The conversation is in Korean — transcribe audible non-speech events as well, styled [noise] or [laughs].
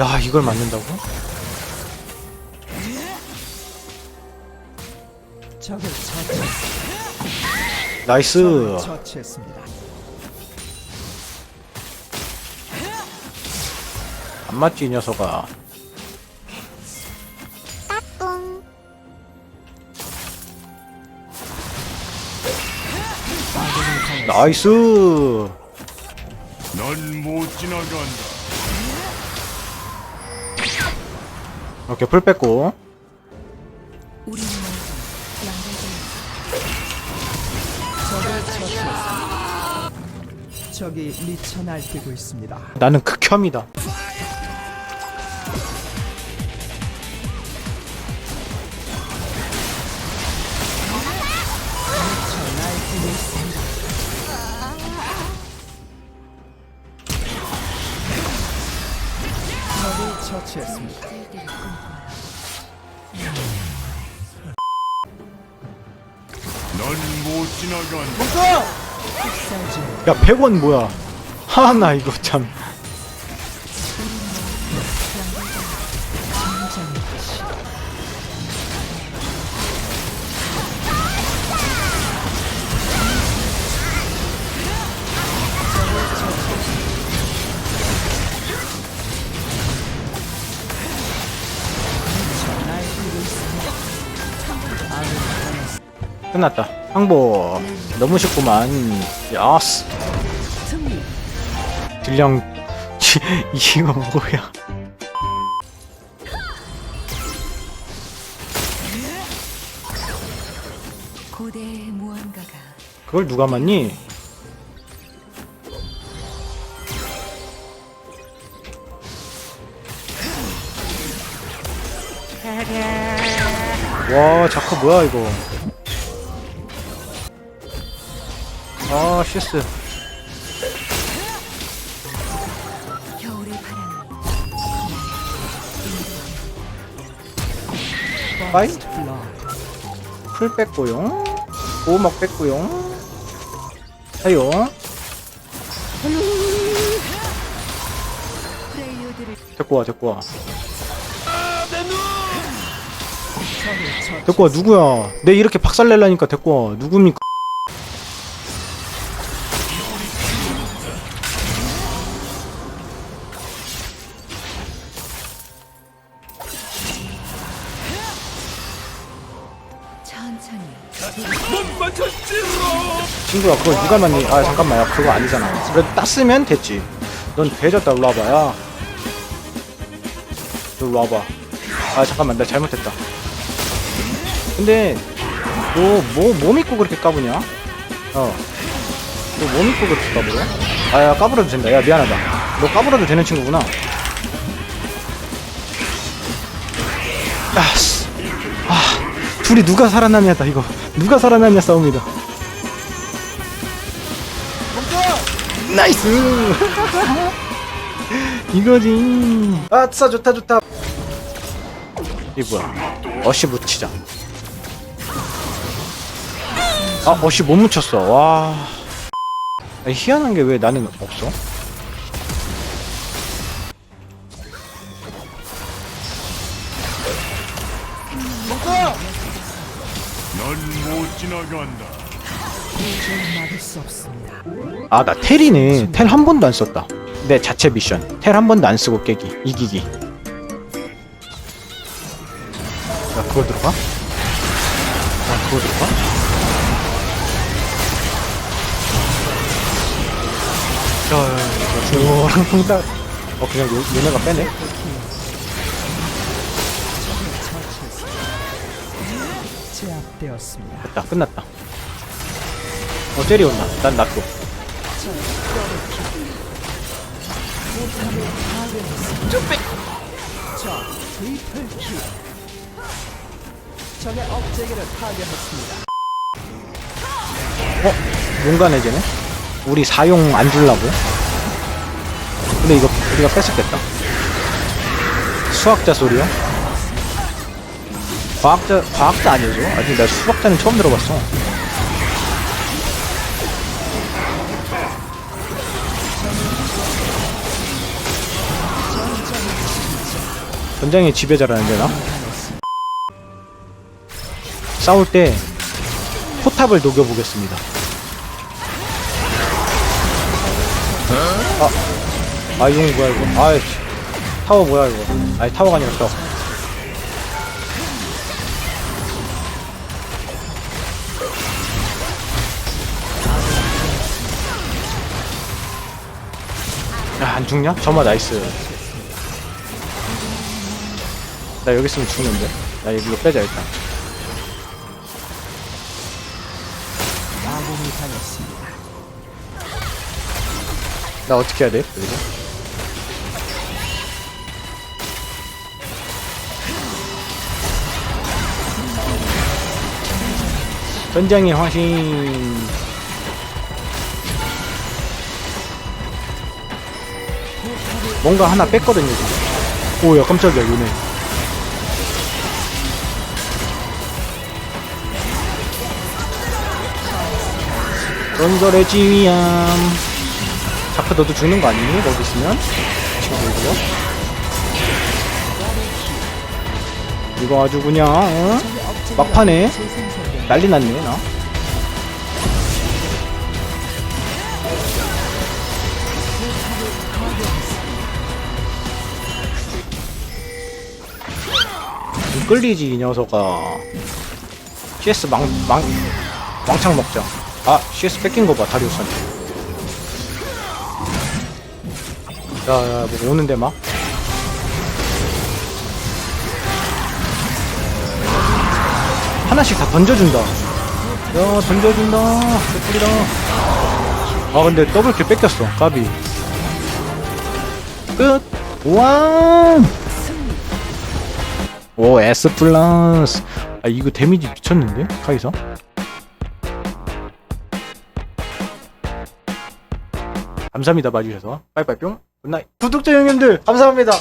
야 이걸 맞는다고? 적을 처치했습니다. 나이스 적을 처치했습니다. 안 맞지 이 녀석아 나이스 넌 못 지나간다. 이렇게 풀 뺐고 미쳐 날뛰고 있습니다. 나는 극혐이다. 적을 처치했습니다. 넌 못 지나간다. 쌀지 야 100원 뭐야 [laughs] 하나 이거 참 끝났다. 항복 너무 쉽구만. 야스. 딜량. [laughs] 이거 뭐야. 그걸 누가 맞니? 와 자크 뭐야 이거 아 실수 blood. 풀 뺐고요. 보호막 뺐고요. 프레이오드를 데리고 와 데리고 와. 데리고 와 누구야? 내 이렇게 박살낼라니까 데리고 와. 누굽니까 천천히. 친구야 그걸 누가 맞니 아 잠깐만 야 그거 아니잖아. 그래도 땄으면 됐지. 넌 돼졌다 일로 와봐 야. 일로 와봐. 아 잠깐만 나 잘못했다. 근데 너뭐 뭐 믿고 그렇게 까부냐? 어너 뭐 믿고 그렇게 까불어 아야 까불어도 된다. 야 미안하다. 너 까불어도 되는 친구구나. 야스 아 둘이 누가 살아남냐다 이거. 누가 살아남냐 싸움이다. 나이스! [laughs] 이거지. 아싸 좋다 좋다. 이 뭐야? 어시 붙이자. 아 어시 못 묻혔어. 와. 희한한 게 왜 나는 없어 지나간다. 도저히 막을 수 없습니다. 아 나 텔이네 텔 한 번도 안 썼다 내 자체 미션 텔 한 번도 안 쓰고 깨기 이기기 야 그거 들어가? 아 그거 들어가? 야야야 저랑 통닭 어 그냥 요, 얘네가 빼네 제압되었습니다. 됐다 끝났다 어 젤이 온다 난 놔둬 자, 트리플 킬. 적의 억제기를 파괴했습니다. 어? 용간해 쟤네? 우리 사용 안 줄라고? 근데 이거 우리가 뺏었겠다 수학자 소리야? 과학자, 과학자 아니죠? 아직 나 수학자는 처음 들어봤어. 전장의 지배자라는데 나? 싸울 때 포탑을 녹여보겠습니다. 아, 아 이건 뭐야 이거? 아이 타워 뭐야 이거? 아니 타워가 아니라 저 야, 안 죽냐? 점화 나이스. 나 여기 있으면 죽는데. 나 여기로 빼자, 일단. 나 어떻게 해야 돼? 여기서? 전장의 화신. 뭔가 하나 뺐거든요, 지금. 오, 야, 깜짝이야, 요네. 건설의 지위함. 자크 너도 죽는 거 아니니? 거기 있으면? 이거? 이거 아주 그냥, 어? 막판에 난리 났네, 나. 좀 끌리지, 이 녀석아. CS 망, 망, 왕창 먹자. 아, CS 뺏긴 거 봐, 다리우스한테. 야야 뭐 오는데 막? 하나씩 다 던져준다. 야 던져준다. 개꿀이다. 아 근데 더블킬 뺏겼어 까비. 끝. 우왕 오 S 플러스. 아 이거 데미지 미쳤는데? 카이사? 감사합니다 봐주셔서. 빠이빠이 뿅. 굿나잇. 구독자 형님들 감사합니다